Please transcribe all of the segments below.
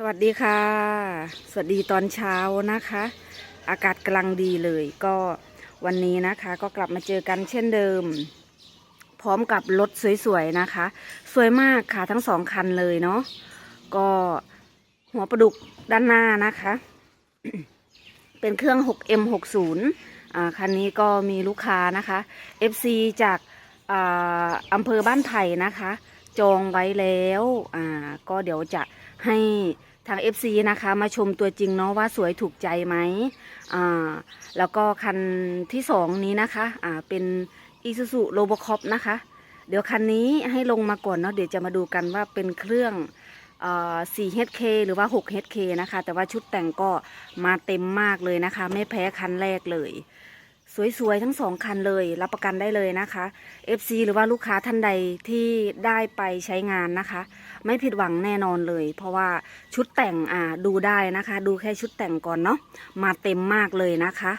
สวัสดีค่ะ สวัสดีตอนเช้านะคะ อากาศกำลังดีเลยก็วันนี้นะคะก็กลับมาเจอกันเช่นเดิม พร้อมกับรถสวยๆนะคะ สวยมากค่ะทั้งสองคันเลยเนาะก็หัวประดุกด้านหน้านะคะ เป็นเครื่อง 6M60 อ่าคันนี้ก็มีลูกค้านะคะ FC จากอ่าอำเภอบ้านไผ่นะคะ จองไว้แล้วอ่าก็เดี๋ยวจะ ให้ทาง FC นะคะมาชมตัวจริงเนาะว่าสวยถูกใจไหมอ่าแล้วก็คันที่สองนี้นะคะอ่าเป็น Isuzu Robocop นะคะ เดี๋ยวคันนี้ให้ลงมาก่อนเนาะเดี๋ยวจะมาดูกันว่าเป็นเครื่องเอ่อ 4HK หรือว่า 6HK นะคะ แต่ว่าชุดแต่งก็มาเต็มมากเลยนะคะ ไม่แพ้คันแรกเลย สวยๆทั้งสองคันเลย รับประกันได้เลยนะคะ FC หรือว่าลูกค้าท่านใดที่ได้ไปใช้งานนะคะ ไม่ผิดหวังแน่นอนเลย เพราะว่าชุดแต่งอ่าดูได้นะคะ ดูแค่ชุดแต่งก่อนเนาะมาเต็มมากเลยนะคะ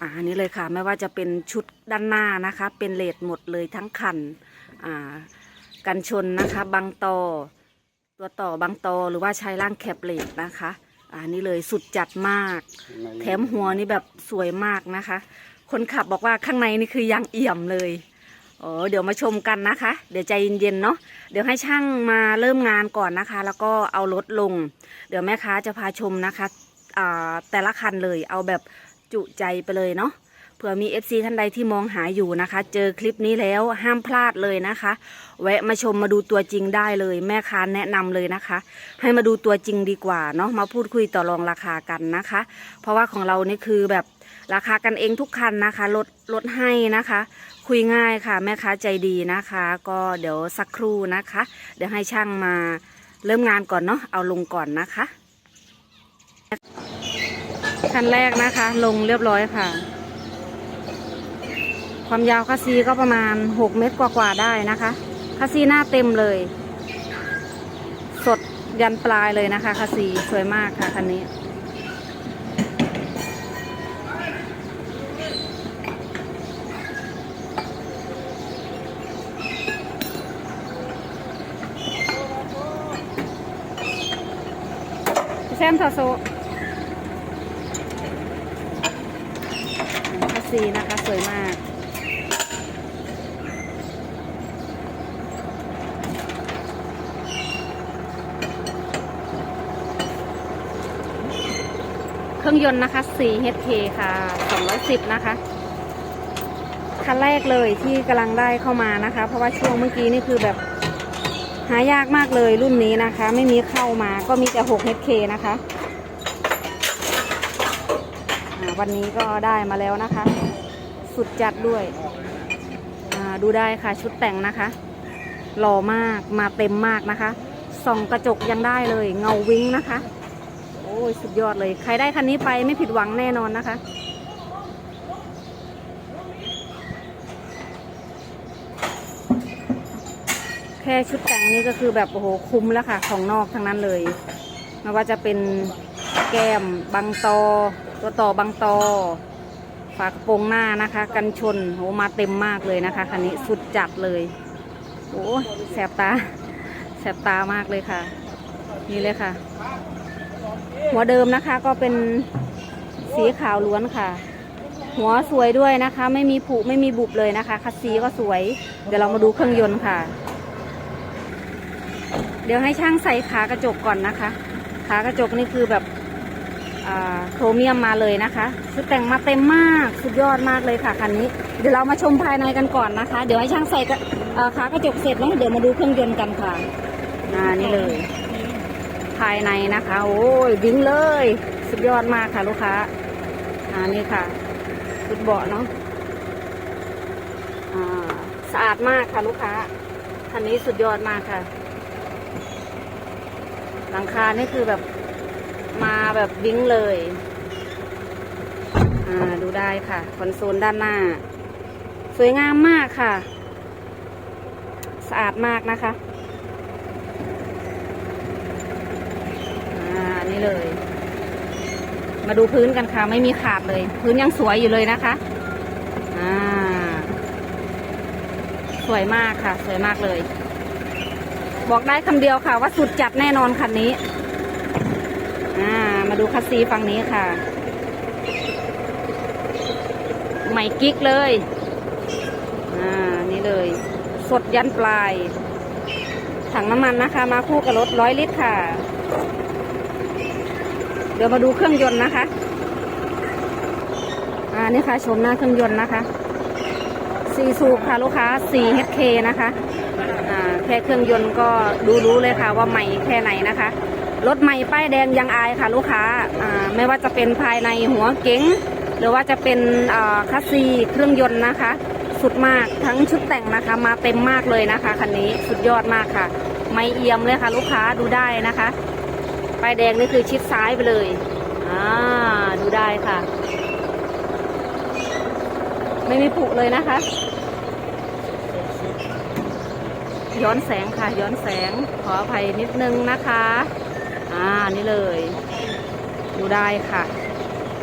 อ่าอันนี้เลยค่ะไม่ว่าจะเป็นชุดด้านหน้านะคะ เป็นเลดหมดเลยทั้งคันอ่ากันชนนะคะบางตอตัวต่อบางตอหรือว่าใช้ร่างแคปเลดนะคะอ่านี่เลยสุดจัดมาก แถมหัวนี่แบบสวยมากนะคะ คนขับบอกว่าข้างในนี่คือยางเอี่ยมเลยโอ้เดี๋ยวมาชมกันนะคะ เดี๋ยวใจเย็นๆเนาะเดี๋ยวให้ช่างมาเริ่มงานก่อนนะคะ แล้วก็เอารถลง เดี๋ยวแม่ค้าจะพาชมนะคะอ่าแต่ละคันเลยเอาแบบจุใจไปเลยเนาะเผื่อมี FC ท่านใดที่มองหาอยู่นะคะ เจอคลิปนี้แล้วห้ามพลาดเลยนะคะ แวะมาชมมาดูตัวจริงได้เลย แม่ค้าแนะนำเลยนะคะ ให้มาดูตัวจริงดีกว่าเนาะมาพูดคุยต่อรองราคากันนะคะ เพราะว่าของเรานี่คือแบบ ราคากันเองทุกคันนะคะลดลดให้นะคะ คุยง่ายค่ะแม่ค้าใจดีนะคะ ก็เดี๋ยวสักครู่นะคะ เดี๋ยวให้ช่างมาเริ่มงานก่อนเนาะเอาลงก่อนนะคะคันแรกนะคะ ลงเรียบร้อยค่ะ ความยาวคัสซีก็ประมาณ 6 เมตรกว่าๆได้นะคะคัสซีหน้าเต็มเลย สดยันปลายเลยนะคะคัสซีสวยมากค่ะคันนี้ แซมทาโซคัสซีนะคะ สวยมาก เครื่องยนต์นะคะ 4HP ค่ะ 210 นะคะ คันแรกเลยที่กำลังได้เข้ามานะคะ เพราะว่าช่วงเมื่อกี้นี่คือแบบ หายากมากเลยรุ่นนี้นะคะ ไม่มีเข้ามาก็มีแต่ 6HK นะคะ วันนี้ก็ได้มาแล้วนะคะ สุดจัดด้วย ดูได้ค่ะชุดแต่งนะคะ หล่อมากมาเต็มมากนะคะ ส่องกระจกยังได้เลยเงาวิ้งนะคะ โอ้ยสุดยอดเลย ใครได้คันนี้ไปไม่ผิดหวังแน่นอนนะคะ ค่ชุดแต่งนี่ก็คือแบบโอ้โหคุ้มแล้วค่ะ ของนอกทั้งนั้นเลยไม่ว่าจะเป็นแก้มบังตอ ตัวต่อบังตอ ฝากระโปรงหน้านะคะ กันชนโหมาเต็มมากเลยนะคะคันนี้สุดจัดเลยโอ้แสบตาแสบตามากเลยค่ะ นี่เลยค่ะ หัวเดิมนะคะก็เป็นสีขาวล้วนค่ะ หัวสวยด้วยนะคะ ไม่มีผุไม่มีบุบเลยนะคะคัสซีก็สวย เดี๋ยวเรามาดูเครื่องยนต์ค่ะ เดี๋ยวให้ช่างใส่ขากระจกก่อนนะคะ ขากระจกนี่คือแบบโครเมียมมาเลยนะคะชุดแต่งมาเต็มมากสุดยอดมากเลยค่ะคันนี้ เดี๋ยวเรามาชมภายในกันก่อนนะคะ เดี๋ยวให้ช่างใส่ขากระจกเสร็จแล้วเดี๋ยวมาดูเครื่องยนต์กันค่ะอ่านี่เลย ภายในนะคะ โอ้ยดิ้งเลย สุดยอดมากค่ะลูกค้าอ่านี่ค่ะชุดเบาะเนาะอ่าสะอาดมากค่ะลูกค้าคันนี้สุดยอดมากค่ะ หลังคานี่คือแบบมาแบบวิ้งเลย อ่าดูได้ค่ะ คอนโซลด้านหน้า สวยงามมากค่ะ สะอาดมากนะคะ อ่านี่เลย มาดูพื้นกันค่ะ ไม่มีขาดเลย พื้นยังสวยอยู่เลยนะคะ อ่า สวยมากค่ะ สวยมากเลย บอกได้คำเดียวค่ะ ว่าสุดจัดแน่นอนคันนี้ อ่า มาดูคัสซีฝั่งนี้ค่ะ ใหม่กิ๊กเลย อ่า นี่เลย สดยันปลาย ถังน้ำมันนะคะ มาคู่กับรถร้อยลิตรค่ะ เดี๋ยวมาดูเครื่องยนต์นะคะ อ่า นี่ค่ะ ชมหน้าเครื่องยนต์นะคะสี่สูบค่ะลูกค้า 4HK นะคะ แค่เครื่องยนต์ก็ดูรู้เลยค่ะว่าใหม่แค่ไหนนะคะ รถใหม่ป้ายแดงยังอายค่ะลูกค้าไม่ว่าจะเป็นภายในหัวเก๋ง หรือว่าจะเป็นคัสซีเครื่องยนต์นะคะ สุดมากทั้งชุดแต่งนะคะ มาเต็มมากเลยนะคะคันนี้สุดยอดมากค่ะ ไม่เอียมเลยค่ะ ลูกค้าดูได้นะคะป้ายแดงนี่คือชิดซ้ายไปเลยอ่าดูได้ค่ะ ไม่มีผุเลยนะคะ ย้อนแสงค่ะ ย้อนแสงขออภัยนิดนึงนะคะ อ่านี่เลย ดูได้ค่ะ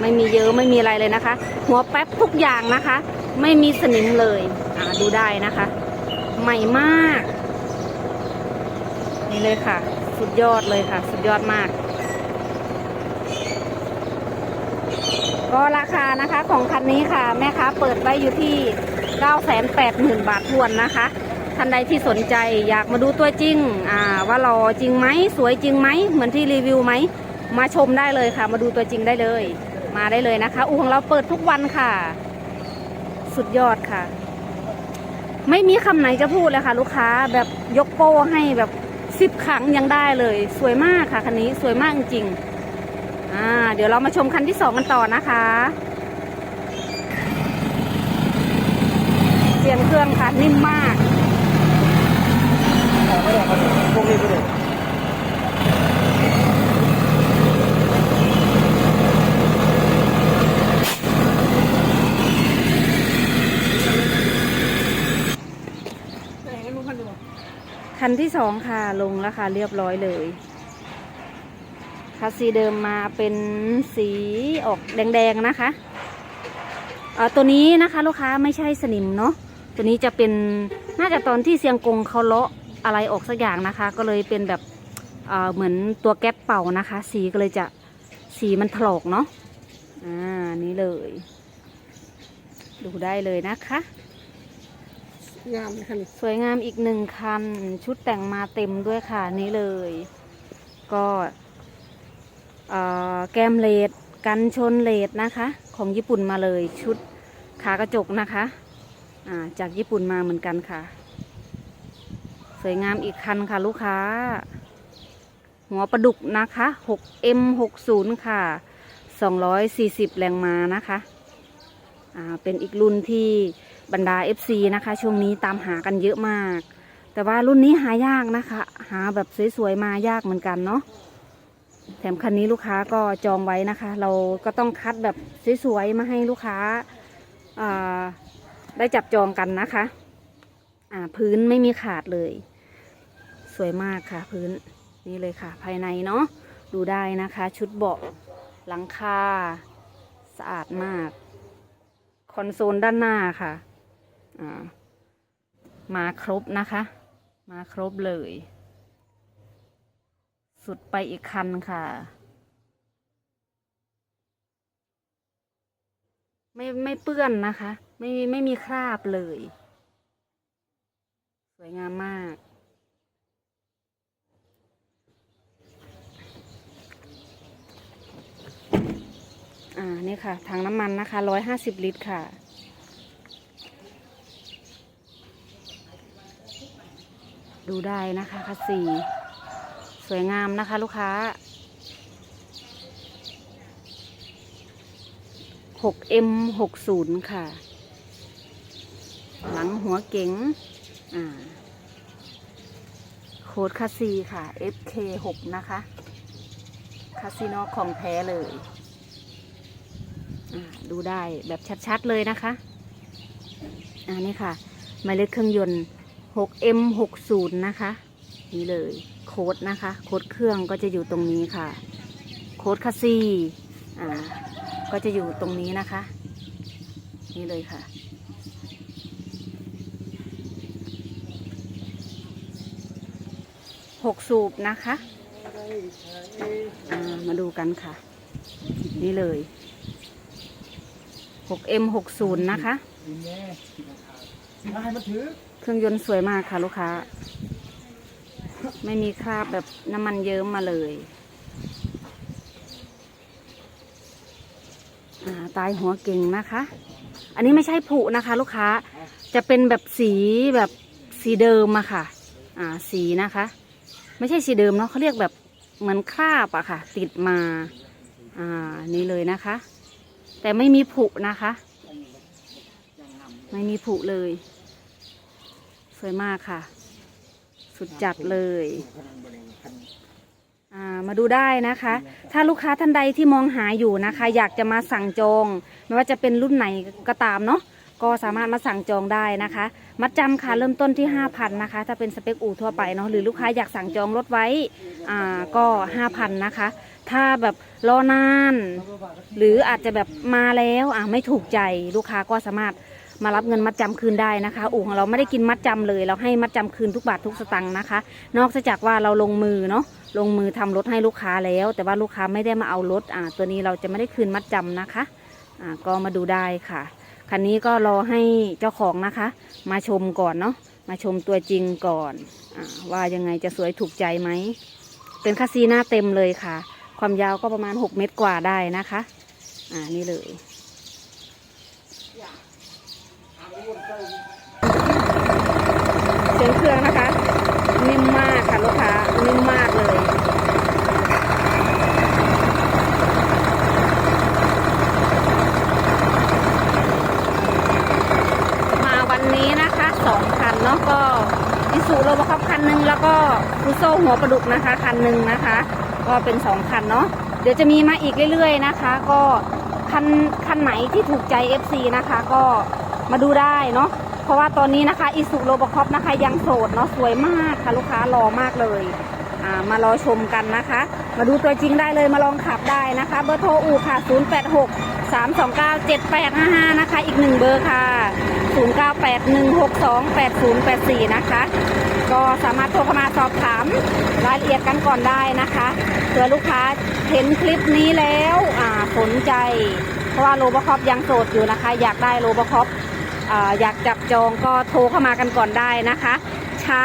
ไม่มีเยอะไม่มีอะไรเลยนะคะ หัวแป๊บทุกอย่างนะคะ ไม่มีสนิมเลย อ่าดูได้นะคะ ใหม่มาก นี่เลยค่ะ สุดยอดเลยค่ะ สุดยอดมาก ก็ราคานะคะของคันนี้ค่ะ แม่ค้าเปิดไว้อยู่ที่ 980,000 บาททวนนะคะ ท่านใดที่สนใจอยากมาดูตัวจริงอ่าว่าหล่อจริงไหมสวยจริงไหมเหมือนที่รีวิวไหมมาชมได้เลยค่ะ มาดูตัวจริงได้เลย มาได้เลยนะคะ อู่ของเราเปิดทุกวันค่ะ สุดยอดค่ะ ไม่มีคำไหนจะพูดเลยค่ะ ลูกค้าแบบยกโป้ให้แบบสิบครั้งยังได้เลย สวยมากค่ะคันนี้สวยมากจริงๆอ่าเดี๋ยวเรามาชมคันที่สองกันต่อนะคะเสียงเครื่องค่ะนิ่มมาก ไม่ได้ครับพวกนี้ไม่ได้คันที่สองค่ะลงแล้วค่ะเรียบร้อยเลยคัสซีเดิมมาเป็นสีออกแดงๆนะคะเอ่อตัวนี้นะคะลูกค้าไม่ใช่สนิมเนาะตัวนี้จะเป็นน่าจะตอนที่เซียงกงเขาเลาะ อะไรออกสักอย่างนะคะ ก็เลยเป็นแบบเอ่อเหมือนตัวแก๊สเป่านะคะ สีก็เลยจะสีมันถลอกเนาะอ่านี่เลย ดูได้เลยนะคะงามเลยค่ะนี่สวยงามอีกหนึ่งคัน ชุดแต่งมาเต็มด้วยค่ะนี่เลย ก็เอ่อแกมเลดกันชนเลดนะคะ ของญี่ปุ่นมาเลยชุดขากระจกนะคะอ่าจากญี่ปุ่นมาเหมือนกันค่ะ สวยงามอีกคันค่ะลูกค้า หัวประดุกนะคะ 6M60 ค่ะ 240 แรงม้านะคะ อ่า เป็นอีกรุ่นที่บรรดา FC นะคะ ช่วงนี้ตามหากันเยอะมาก แต่ว่ารุ่นนี้หายากนะคะ หาแบบสวยๆมายากเหมือนกันเนาะ แถมคันนี้ลูกค้าก็จองไว้นะคะ เราก็ต้องคัดแบบสวยๆมาให้ลูกค้า อ่า ได้จับจองกันนะคะ อ่า พื้นไม่มีขาดเลย วยมากค่ะพื้นนี่เลยค่ะ ภายในเนาะดูได้นะคะ ชุดเบาะหลังคาสะอาดมาก คอนโซลด้านหน้าค่ะามาครบนะคะ มาครบเลย สุดไปอีกคันค่ะ ไม่ไม่เปื้อนนะคะ ไม่ไม่มีคราบเลย สวยงามมาก อ่านี่ค่ะถังน้ำมันนะคะร้อยห้าสิบลิตรค่ะดูได้นะคะคัสซีสวยงามนะคะลูกค้า 6M 60ค่ะ หลังหัวเก๋งโค้ดคัสซีค่ะ FK 6นะคะ คาสิโนของแท้เลย ดูได้แบบชัดๆเลยนะคะอ่านี่ค่ะหมายเลขเครื่องยนต์ 6M60 นะคะ นี่เลยโค้ดนะคะ โค้ดเครื่องก็จะอยู่ตรงนี้ค่ะ โค้ดคาซีอ่าก็จะอยู่ตรงนี้นะคะ นี่เลยค่ะหกสูบนะคะ มาดูกันค่ะ นี่เลย 6M60 นะคะ เครื่องยนต์สวยมากค่ะลูกค้า ไม่มีคราบแบบน้ำมันเยิ้มมาเลยาตายหัวเก่งนะคะ อันนี้ไม่ใช่ผุนะคะ ลูกค้า จะเป็นแบบสีแบบสีเดิมอะค่ะ อ่า สีนะคะ ไม่ใช่สีเดิมเนาะเขาเรียกแบบเหมือนคราบอะค่ะ ติดมา อ่า นี่เลยนะคะ แต่ไม่มีผุนะคะ ไม่มีผุเลย สวยมากค่ะ สุดจัดเลยมาดูได้นะคะ ถ้าลูกค้าท่านใดที่มองหาอยู่นะคะ อยากจะมาสั่งจอง ไม่ว่าจะเป็นรุ่นไหนก็ตามเนาะ ก็สามารถมาสั่งจองได้นะคะ มัดจำค่ะเริ่มต้นที่ 5,000นะคะ ถ้าเป็นสเปคอู่ทั่วไปเนาะหรือลูกค้าอยากสั่งจองรถไว้อ่าก็5,000นะคะ ถ้าแบบรอนาน หรืออาจจะแบบมาแล้วอ่าไม่ถูกใจลูกค้าก็สามารถมารับเงินมัดจำคืนได้นะคะ อู่ของเราไม่ได้กินมัดจำเลย เราให้มัดจำคืนทุกบาททุกสตังค์นะคะ นอกจากว่าเราลงมือเนาะลงมือทำรถให้ลูกค้าแล้ว แต่ว่าลูกค้าไม่ได้มาเอารถอ่าตัวนี้เราจะไม่ได้คืนมัดจำนะคะอ่าก็มาดูได้ค่ะ คันนี้ก็รอให้เจ้าของนะคะ มาชมก่อนเนาะมาชมตัวจริงก่อนอว่ายังไงจะสวยถูกใจไหม เป็นคัสซีหน้าเต็มเลยค่ะ ความยาวก็ประมาณ 6 เมตรกว่าได้นะคะ อ่านี่เลยเสียงเครื่องนะคะ นิ่มมากค่ะลูกค้านิ่มมากเลย มาวันนี้นะคะสองคันเนาะก็อิสุโรบคอปคันหนึ่ง แล้วก็ฟูโซหัวประดุกนะคะ คันหนึ่งนะคะ ก็เป็นสองคันเนาะเดี๋ยวจะมีมาอีกเรื่อยๆนะคะ ก็คันคันไหนที่ถูกใจ FC นะคะ ก็มาดูได้เนาะเพราะว่าตอนนี้นะคะอิสุโรบคอปนะคะยังโสดเนาะสวยมากค่ะลูกค้ารอมากเลยมารอชมกันนะคะ มาดูตัวจริงได้เลยมาลองขับได้นะคะ เบอร์โทรอู่ค่ะ 086 329 7855 นะคะ อีกหนึ่งเบอร์ค่ะ 0981628084 นะคะ ก็สามารถโทรเข้ามาสอบถามรายละเอียดกันก่อนได้นะคะเผื่อลูกค้าเห็นคลิปนี้แล้วสนใจ เพราะว่าโรบคอปยังโสดอยู่นะคะ อยากได้โรบคอปออยากจับจองก็โทรเข้ามากันก่อนได้นะคะ ช้า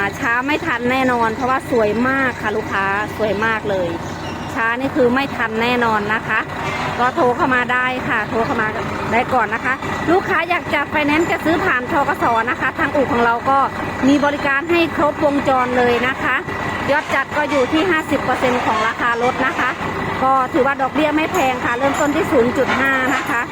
าช้าไม่ทันแน่นอน เพราะว่าสวยมากค่ะลูกค้าสวยมากเลย ช้านี่คือไม่ทันแน่นอนนะคะ ก็โทรเข้ามาได้ค่ะ โทรเข้ามาได้ก่อนนะคะ ลูกค้าอยากจะไฟแนนซ์จะซื้อผ่านทกสนะคะ ทางอู่ของเราก็มีบริการให้ครบวงจรเลยนะคะ ยอดจัดก็อยู่ที่ 50%ของราคารถนะคะ ก็ถือว่าดอกเบี้ยไม่แพงค่ะ เริ่มต้นที่ 0.5 นะคะ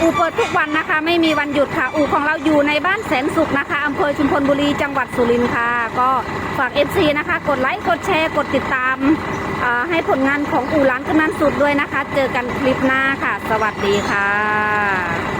อู่เปิดทุกวันนะคะ ไม่มีวันหยุดค่ะ อู่ของเราอยู่ในบ้านแสนสุขนะคะอำเภอชุมพลบุรีจังหวัดสุรินทร์ค่ะ ก็ฝาก FC นะคะ กดไลค์กดแชร์กดติดตามให้ผลงานของอู่ร้านกำนันสุดด้วยนะคะ เจอกันคลิปหน้าค่ะ สวัสดีค่ะ